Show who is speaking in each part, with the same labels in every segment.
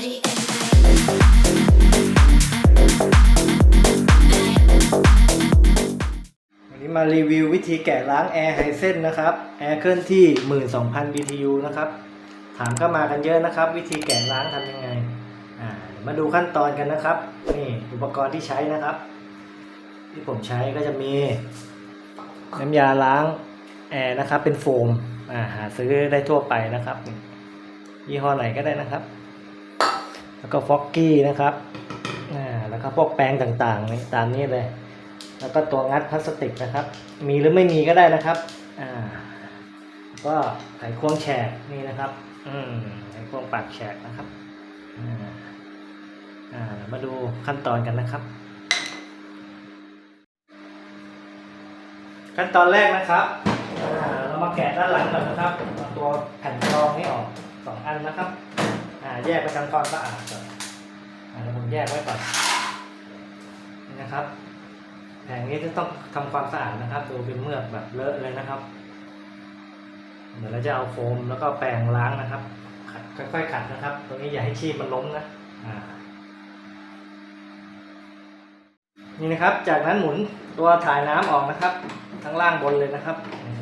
Speaker 1: วันนี้มารีวิววิธีแกะล้างแอร์ไฮเซนนะครับ แอร์เคลื่อนที่ 12,000 BTU นะครับ ถามเข้ามากันเยอะนะครับ วิธีแกะล้างทำยังไง อ่า มาดูขั้นตอนกันนะครับ นี่อุปกรณ์ที่ใช้นะครับ ที่ผมใช้ก็จะมี น้ำยาล้างแอร์นะครับ เป็นโฟม อ่า หาซื้อได้ทั่วไปนะครับยี่ห้อไหนก็ได้นะครับ แล้วก็ฟอกกี้นะครับอ่าแล้วก็พวกแปรงต่างๆนี่ตามนี้เลย แล้วก็ตัวงัดพลาสติกนะครับ มีหรือไม่มีก็ได้นะครับอ่าก็ไขควงแฉกนี่นะครับอืมไขควงปากแฉกนะครับอ่าอ่ามาดูขั้นตอนกันนะครับขั้นตอนแรกนะครับ เรามาแกะด้านหลังก่อนนะครับเอาตัวแผ่นรองนี่ออกสองอันนะครับาแยกไปทำความสะอาดก่อนอ่าเดี๋ยวผมแยกไว้ก่อนนี่นะครับแผงนี้จะต้องทำความสะอาดนะครับดูเป็นเมือกแบบเลอะเลยนะครับ เดี๋ยวเราจะเอาโฟมแล้วก็แปรงล้างนะครับขัดค่อยๆขัดนะครับ ตรงนี้อย่าให้ชีพมันล้มนะอ่านี่นะครับ จากนั้นหมุนตัวถ่ายน้ำออกนะครับ ทั้งล่างบนเลยนะครับ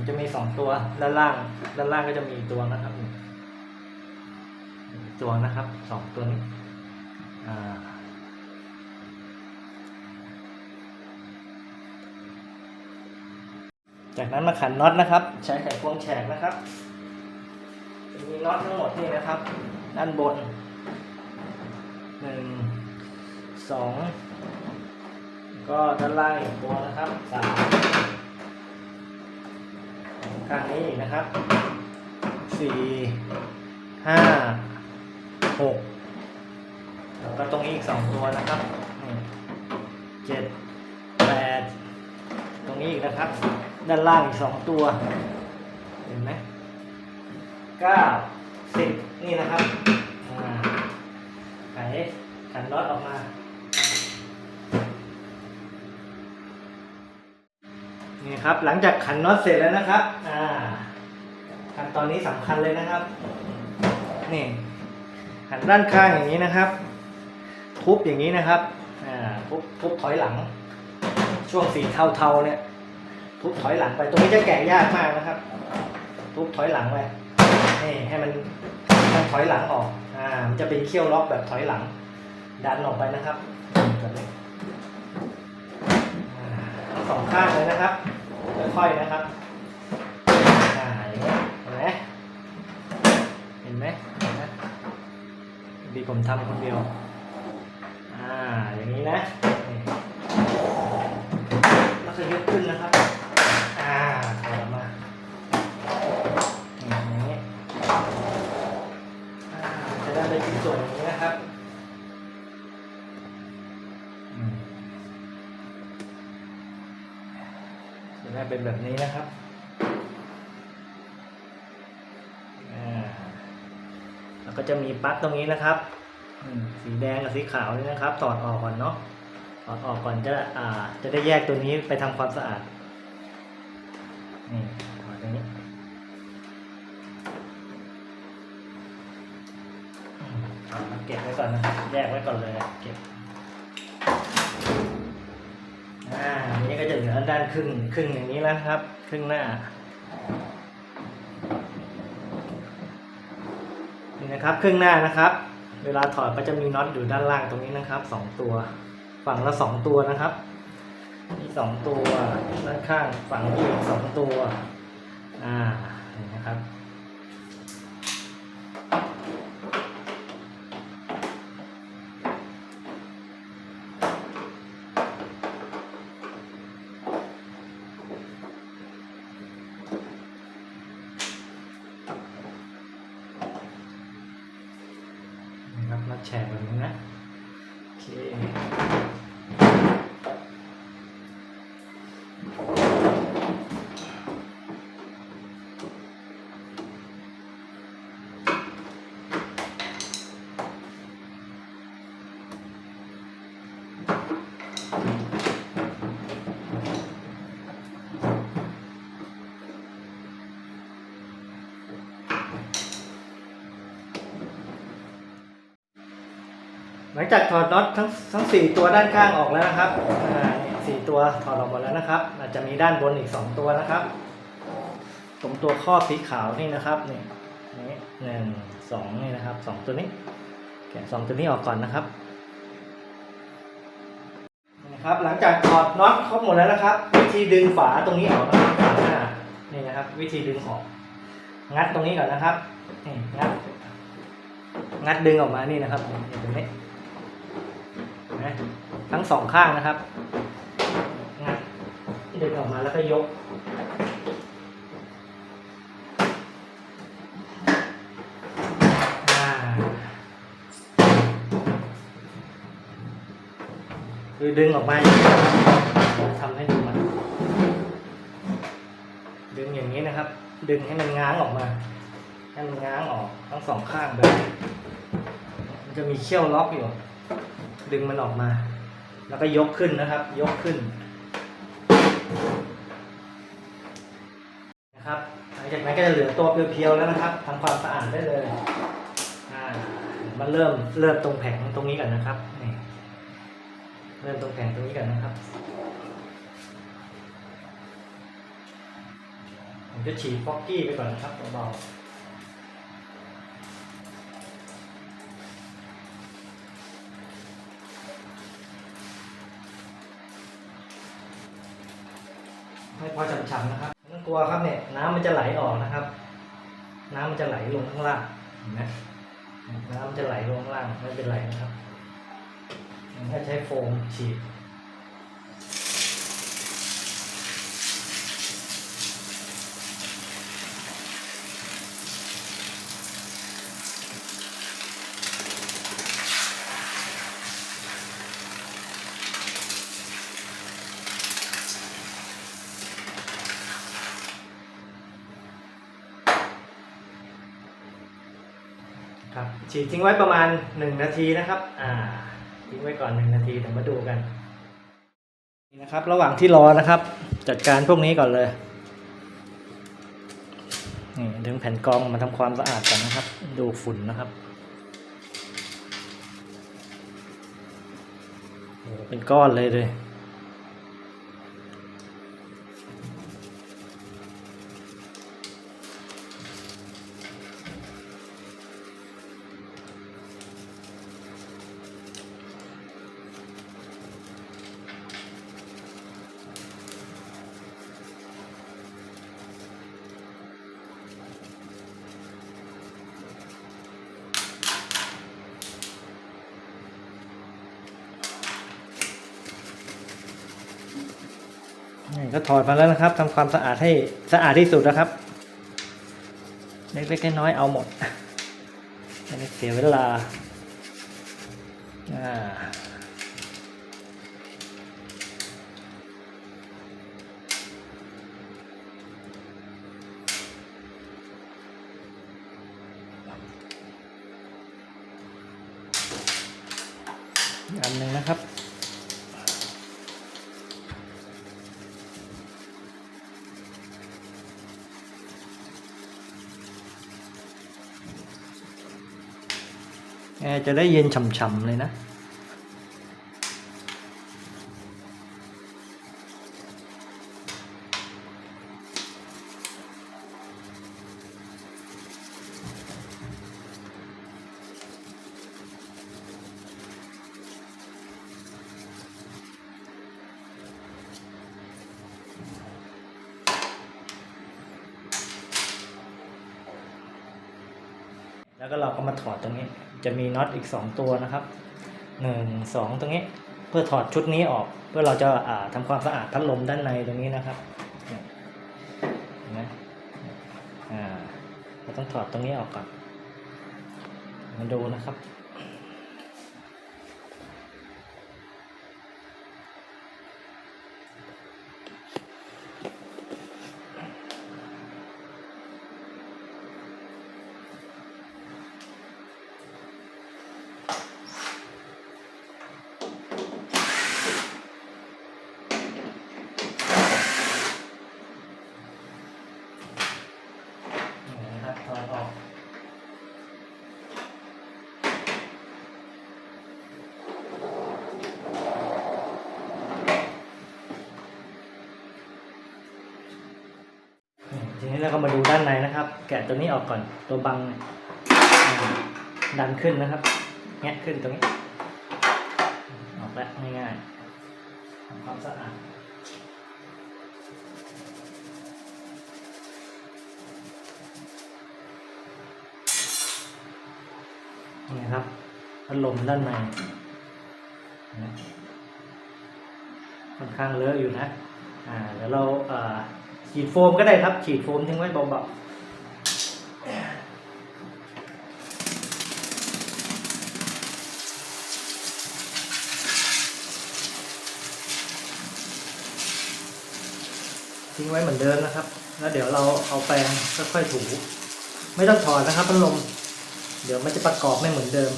Speaker 1: จะมีสองตัว ด้านล่าง ด้านล่างก็จะมีตัวนะครับ อีกตัวนะครับสองตัวนี้จากนั้นมาขันน็อตนะครับ ใช้ไขควงแฉกนะครับมีน็อตทั้งหมดนี่นะครับ ด้านบนหนึ่งสองก็ด้านล่างอีกตัวนะครับสามข้างนี้อีกนะครับสี่ห้า หกแล้วก็ตรงนี้อีกสองตัวนะครับเจ็ดแปดตรงนี้อีกนะครับ ด้านล่างอีกสองตัว เห็นไหมเก้าสิบนี่นะครับอ่าไขขันน็อตออกมา นี่ครับ หลังจากขันน็อตเสร็จแล้วนะครับ อ่าขั้นตอนนี้สำคัญเลยนะครับ นี่ หันด้านข้างอย่างนี้นะครับ ทุบอย่างนี้นะครับอ่าทุบทุบถอยหลัง ช่วงสีเทาๆเนี่ย ทุบถอยหลังไปตรงนี้จะแกะยากมากนะครับ ทุบถอยหลังไปนี่ให้มันมันถอยหลังออกอ่ามันจะเป็นเขี้ยวล็อกแบบถอยหลัง ดันออกไปนะครับแบบนี้อ่าทั้งสองข้างเลยนะครับค่อยๆนะครับ อ่า อย่างนี้เห็นไหมเห็นไหมเห็นไหมดี ผมทำคนเดียว อ่า อย่างนี้นะนี่แล้วก็ยกขึ้นนะครับ อ่าถออกมาอย่างนี้อ่าจะได้เป็นชิ้นส่วนอย่างนี้นะครับอืมจะได้เป็นแบบนี้นะครับอ่าแล้วก็ จะมีปลั๊กตรงนี้นะครับสีแดงกับสีขาวนี่นะครับถอดออกก่อนเนาะถอดออกก่อนจะอ่าจะได้แยกตัวนี้ไปทำความสะอาดนี่ถอดตรงนี้เอามาเก็บไว้ก่อนนะแยกไว้ก่อนเลยเก็บอ่าอันนี้ก็จะเหลือด้านครึ่งครึ่งอย่างนี้แล้วครับ ครึ่งหน้า นะครับ ครึ่งหน้านะครับ เวลาถอดก็จะมีน็อตอยู่ด้านล่างตรงนี้นะครับสองตัว ฝั่งละสองตัวนะครับมีสองตัวด้านข้างฝั่งอีกสองตัว อ่านะครับมาแชร์แบบนี้นะ โอเค น หลังจากถอดน็อตทั้งทั้งสี่ตัวด้านข้างออกแล้วนะครับ อ่านี่สี่ตัวถอดออกหมดแล้วนะครับ อาจจะมีด้านบนอีกสองตัวนะครับ ตรงตัวข้อบสีขาวนี่นะครับนี่นี่หนึ่งสองนี่นะครับสองตัวนี้แกะสองตัวนี้ออกก่อนนะครับนะครับ หลังจากถอดน็อตครบหมดแล้วนะครับ วิธีดึงฝาตรงนี้ออกนะครับฝาหน้านี่นะครับ วิธีดึงออก งัดตรงนี้ก่อนนะครับนี่งัดงัดดึงออกมานี่นะครับนี่ตรงนี้นไหมทั้งสองข้างนะครับ ดึงออกมาแล้วก็ยกอ่าคือดึงออกมาทำให้ดูมัน ดึงอย่างนี้นะครับ ดึงให้มันง้างออกมา ให้มันง้างออกทั้งสองข้างแบบมันจะมีเขี้ยวล็อกอยู่ ดึงมันออกมา แล้วก็ยกขึ้นนะครับ ยกขึ้น นะครับหลังจากนั้นก็จะเหลือตัวเพียวๆแล้วนะครับทำความสะอาดได้เลยอ่ามันเริ่มเริ่มตรงแผงตรงนี้ก่อนนะครับนี่เริ่มตรงแผงตรงนี้ก่อนนะครับผมจะฉีดฟอกกี้ไปก่อนนะครับเบาๆให้พอฉ่ำๆนะครับ ตัวครับเนี่ยน้ำมันจะไหลออกนะครับ น้ำมันจะไหลลงข้างล่างเห็นไหมน้ำมันจะไหลลงข้างล่างไม่เป็นไรนะครับถ้าใช้โฟมฉีด ฉีดทิ้งไว้ประมาณ 1 นาทีนะครับ อ่า ทิ้งไว้ก่อน 1 นาทีเดี๋ยวมาดูกัน นี่นะครับ ระหว่างที่รอนะครับ จัดการพวกนี้ก่อนเลย นี่ดึงแผ่นกรองมาทำความสะอาดก่อนนะครับ ดูฝุ่นนะครับ เป็นก้อนเลยเลย ก็ถอดมาแล้วนะครับทำความสะอาดให้สะอาดที่สุดนะครับ เล็กๆน้อยๆเอาหมดไม่ได้เสียเวลาอ่าอันหนึ่งนะครับ แอร์จะได้เย็นฉ่ำๆเลยนะ แล้วก็เราก็มาถอดตรงนี้ จะมีน็อตอีกสองตัวนะครับหนึ่งสองตรงนี้ เพื่อถอดชุดนี้ออก เพื่อเราจะาทำความสะอาดพัดลมด้านในตรงนี้นะครับเห็นไหมอ่าเราต้องถอดตรงนี้ออกก่อน มาดูนะครับ นี่นะครับถอดออก นี้เราก็มาดูด้านในนะครับ แกะตัวนี้ออกก่อนตัวบังดันขึ้นนะครับแงะขึ้นตรงนี้ ออกแล้วง่ายๆทำความสะอาดนี่ครับพัดลมด้านในค่อนข้างเลอะอยู่นะ อ่าเดี๋ยวเราเอ่อ ฉีดโฟมก็ได้ครับ ฉีดโฟมทิ้งไว้เบาๆทิ้งไว้เหมือนเดิมนะครับ แล้วเดี๋ยวเราเอาแปรงค่อยๆถู ไม่ต้องถอดนะครับพัดลม เดี๋ยวมันจะประกอบไม่เหมือนเดิม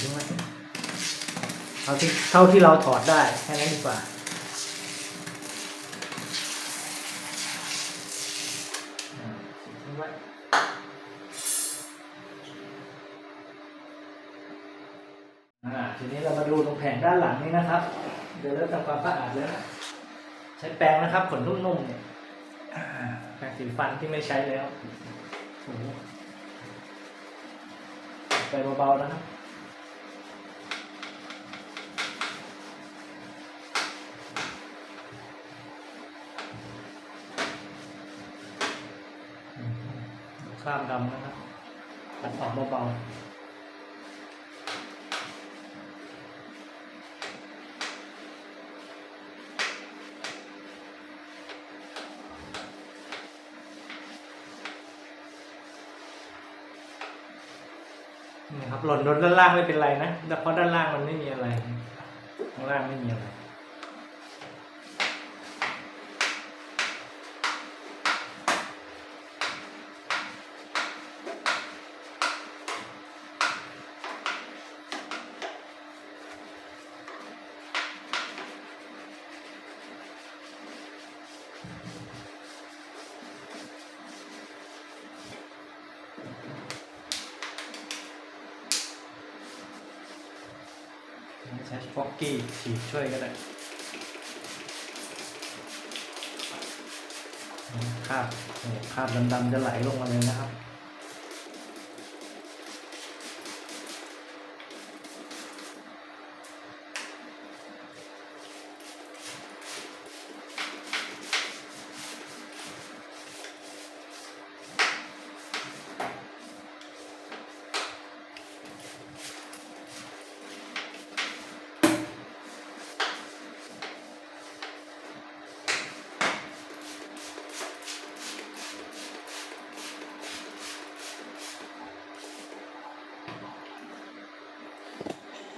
Speaker 1: ทิ้งไว้เอาที่เท่าที่เราถอดได้แค่นั้นดีกว่าอ่าทิ้งไว้อ่าทีนี้เรามาดูตรงแผงด้า นะครับ เดี๋ยวเริ่มทำความสะอาดแล้วนะใช้แปรงนะครับ ขนนุ่มๆเนี่ยแปรงสีฟันที่ไม่ใช้แล้วไปเบาๆนะครับข้ามดำนะครับตัดออกเบาๆ หล่นโดนด้านล่างไม่เป็นไรนะแต่เพราะด้านล่างมันไม่มีอะไรข้างล่างไม่มีอะไร ใช้ฟอกกี้ฉีดช่วยก็ได้คราบเนี่ยคราบดำๆจะไหลลงมาเลยนะครับ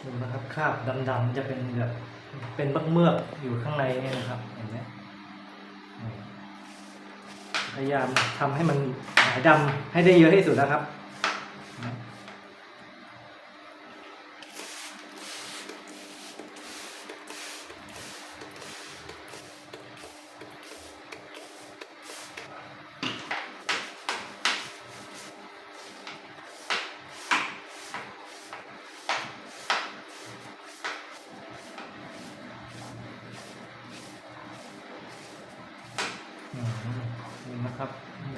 Speaker 1: ดู นะครับคราบดำๆจะเป็นแบบเป็นบักเมือกอยู่ข้างในเนี่ยนะครับเห็นไหมพยายามทำให้มันหายดำให้ได้เยอะที่สุดนะครับ นี่นะครับ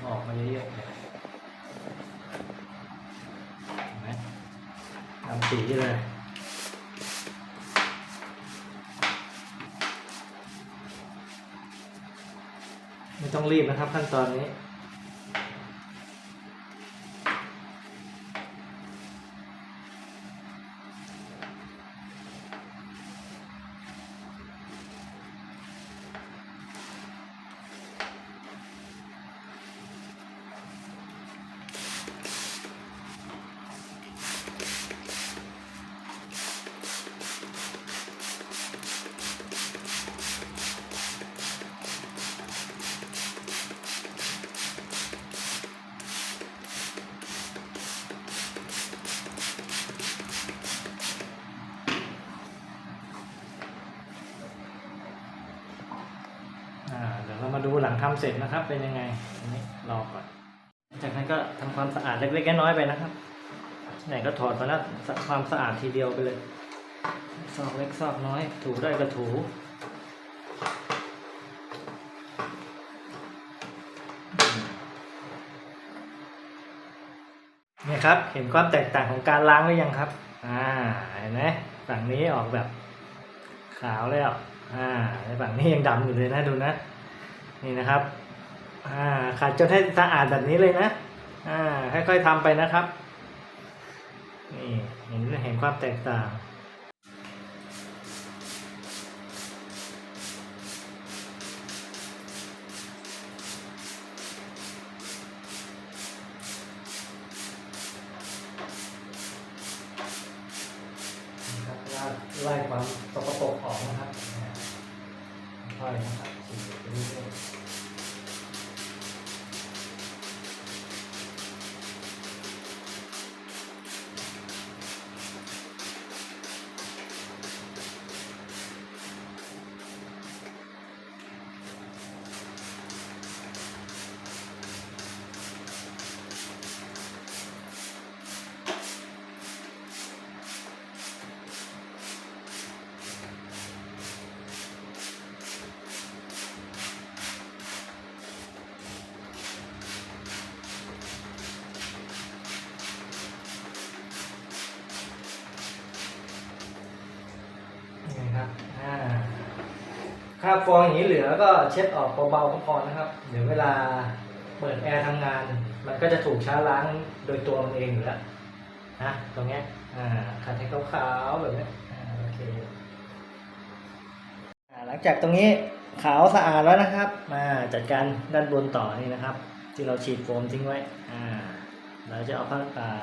Speaker 1: ออกมาเยอะๆเลยเห็นไหมดำสีเลยไม่ต้องรีบนะครับขั้นตอนนี้ามาดูหลังทำเสร็จนะครับ เป็นยังไงนี่รอก่อน จากนั้นก็ทำความสะอาดเล็กๆน้อยๆไปนะครับ ไหนก็ถอดมาแล้วความสะอาดทีเดียวไปเลย ซอกเล็กซอกน้อย ถูได้ก็ถูเนี่ยครับ เห็นความแตกต่างของการล้างหรือยังครับ อ่า เห็นไหมฝั่งนี้ออกแบบขาวแล้ว อ่าฝั่งนี้ยังดำอยู่เลยนะดูนะ นี่นะครับอ่าขัดจนให้สะอาดแบบนี้เลยนะค่อยๆทำไปนะครับ นี่เห็นเห็นความแตกต่าง นะครับไล่ไล่ความสกปรกออกนะครับอ่าค่อยๆนะครับฉีดไปเรื่อยๆนี่นะครับอ่า คราบฟองอย่างนี้เหลือก็เช็ดออกเบาๆก็พอนะครับเดี๋ยวเวลาเปิดแอร์ทำงาน มันก็จะถูกช้าล้างโดยตัวมันเองอยู่แล้วนะตรงนี้อ่าขัดให้ขาวๆแบบนี้โอเคหลังจากตรงนี้ขาวสะอาดแล้วนะครับ มาจัดการด้านบนต่อนี่นะครับ ที่เราฉีดโฟมทิ้งไว้อ่าเราจะเอาผ้าอ่า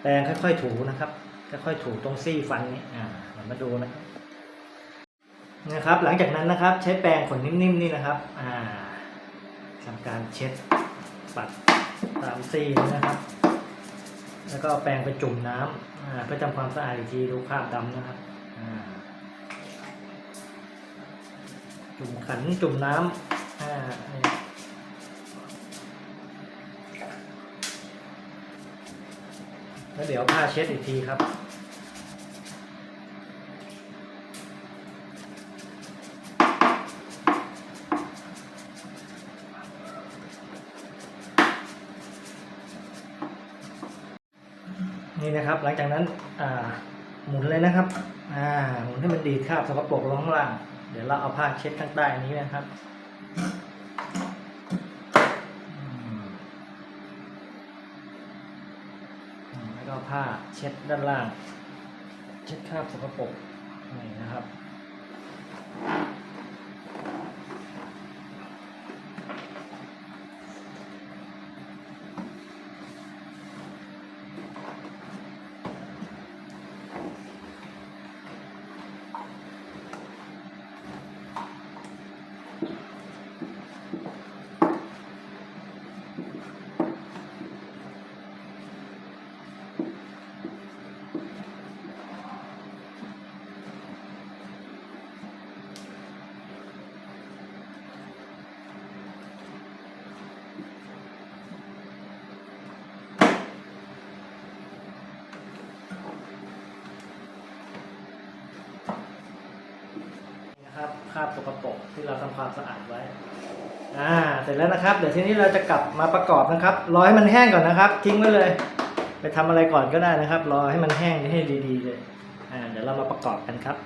Speaker 1: แปรงค่อยๆถูนะครับค่อยๆถูตรงซี่ฟันนี้อ่าเรามาดูนะครับ นะครับ หลังจากนั้นนะครับใช้แปรงขนนิ่มๆนี่นะครับอ่าทำการเช็ดปัดตามซี่นี้นะครับ แล้วก็เอาแปรงไปจุ่มน้ำเพื่อทำความสะอาดอีกทีดูคราบดำนะครับจุ่มขันจุ่มน้ำอ่าแล้วเดี๋ยวผ้าเช็ดอีกทีครับ นี่นะครับ หลังจากนั้นหมุนเลยนะครับหมุนให้มันดีดคราบสกปรกลงข้างล่าง เดี๋ยวเราเอาผ้าเช็ดข้างใต้นี้นะครับแล้วก็ผ้าเช็ดด้านล่าง เช็ดคราบสกปรกนี่นะครับ นะ ครับคราบสกปรกที่เราทำความสะอาดไว้ อ่า เสร็จแล้วนะครับ เดี๋ยวทีนี้เราจะกลับมาประกอบนะครับรอให้มันแห้งก่อนนะครับ ทิ้งไว้เลย ไปทำอะไรก่อนก็ได้นะครับ รอให้มันแห้งให้ดีๆเลย อ่า เดี๋ยวเรามาประกอบกันครับ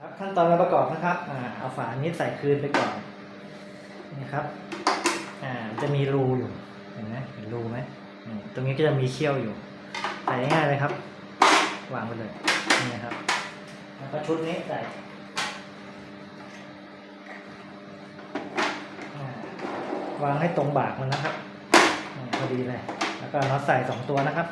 Speaker 1: ครับขั้นตอนการประกอบนะครับ อ่า เอาฝานี้ใส่คืนไปก่อนนี่ครับ อ่า จะมีรูอยู่ เห็นไหมเห็นรูไหมอืมตรงนี้ก็จะมีเขี้ยวอยู่ ใส่ง่ายเลยครับ วางไปเลย นี่นะครับ แล้วก็ชุดนี้ใส่อ่า วางให้ตรงบากมันนะครับพอดีเลย แล้วก็น็อตใส่สองตัวนะครับ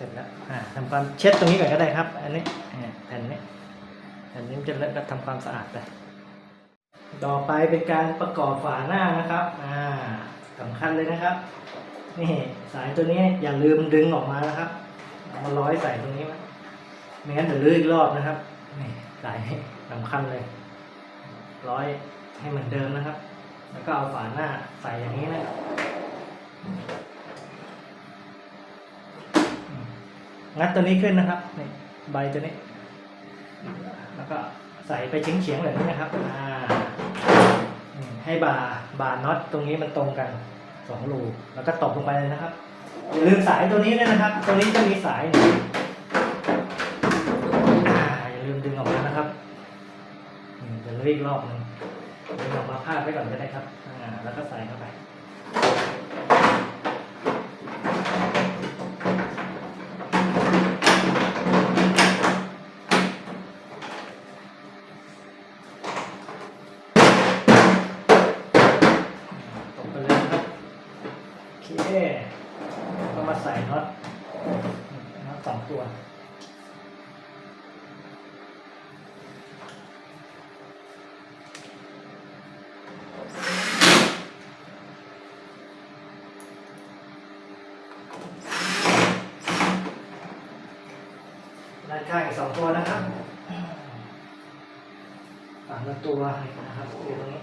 Speaker 1: เสร็จแล้วอ่าทำ ความเช็ดตรงนี้ก่อนก็ได้ครับ อันนี้แผ่นนี้แผ่นนี้มันจะเลอะก็ทำความสะอาดไปต่อไปเป็นการประกอบฝาหน้านะครับ อ่าสำคัญเลยนะครับ นี่สายตัวนี้อย่าลืมดึงออกมานะครับเอามาร้อยใส่ตรงนี้ไว้ไม่งั้นเดี๋ยวลื้ออีกรอบนะครับนี่สายสำคัญเลย ร้อยให้เหมือนเดิมนะครับ แล้วก็เอาฝาหน้าใส่อย่างนี้นะ งัดตัวนี้ขึ้นนะครับนี่ใบตัวนี้ แล้วก็ใส่ไปเฉียงๆแบบนี้นะครับอ่าให้บาบาน็อตตรงนี้มันตรงกันสองรูแล้วก็ตบลงไปเลยนะครับอย่าลืมสายตัวนี้ด้วยนะครับ ตัวนี้จะมีสายหนึ่งอย่าลืมดึงออกมานะครับอืมจะรีบรอบหนึงดึงออกมาพาดไว้ก่อนก็ได้ครับแล้วก็ใส่เข้าไป ข้างอีกสองตัวนะครับสามตัวนะครับอยู่ตรงนี้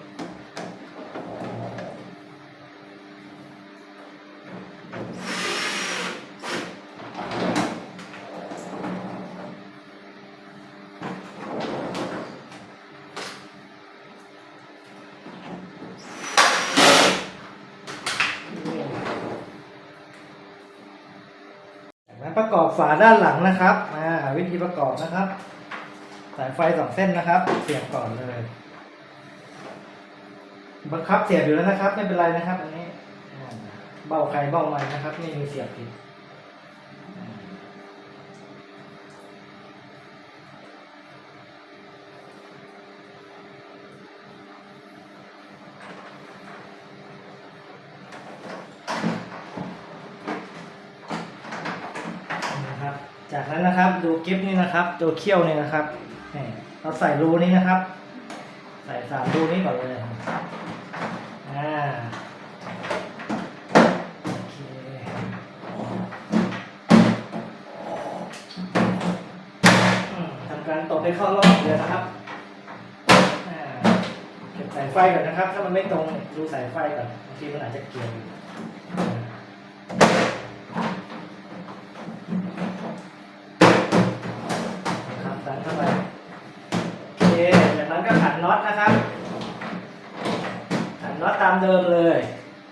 Speaker 1: จาประกอบฝาด้านหลังนะครับ วิธีประกอบนะครับ สายไฟสองเส้นนะครับ เสียบก่อนเลย บังคับเสียบอยู่แล้วนะครับ ไม่เป็นไรนะครับ อันนี้ เบาใครเบามันนะครับ ไม่มีเสียบผิดอ่านะครับ จาก นั้นนะครับ ดูกิฟนี่นะครับตัวเขี้ยวนี่นะครับเราใส่รูนี้นะครับ ใส่สามรูนี้ก่อนเลยอ่าทำการตบให้เข้ารอบเลยนะครับเก็บสายไฟก่อนนะครับ ถ้ามันไม่ตรงดูสายไฟก่อนบางทีมันอาจจะเกี่ยว นั้นก็อตนะครับขันน็อตตามเดิมเลย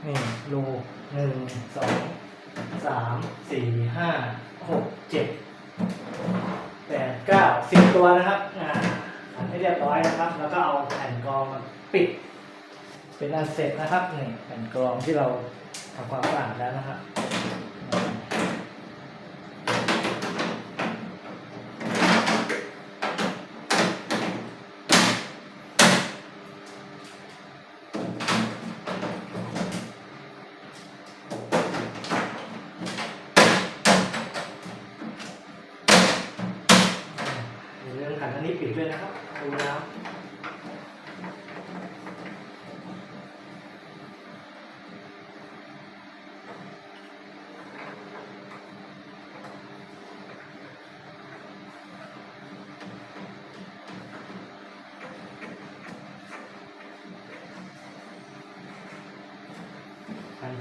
Speaker 1: นี่รูหนึ่งสองสามสี่ห้าหกเจ็ดแปดเก้าสิบตัวนะครับอ่าขันให้เรียบร้อยนะครับ แล้วก็เอาแผ่นกรองมาปิด เป็นอันเสร็จนะครับนี่แผ่นกรองที่เราทำความสะอาดแล้วนะครับ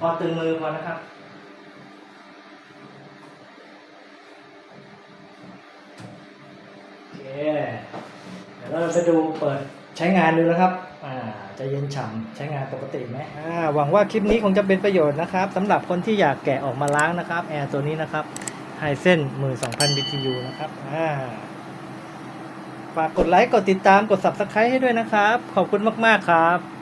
Speaker 1: พอตึงมือพอนะครับ โอเคเดี๋ยวเราจะดูเปิดใช้งานดูนะครับ อ่าจะเย็นฉ่ำใช้งานปกติไหมอ่าหวังว่าคลิปนี้คงจะเป็นประโยชน์นะครับสำหรับคนที่อยากแกะออกมาล้างนะครับแอร์ตัวนี้นะครับไฮเส้น12,000 BTU นะครับอ่าฝากกดไลค์ กดติดตาม กด Subscribe ให้ด้วยนะครับ ขอบคุณมาก ๆ ครับ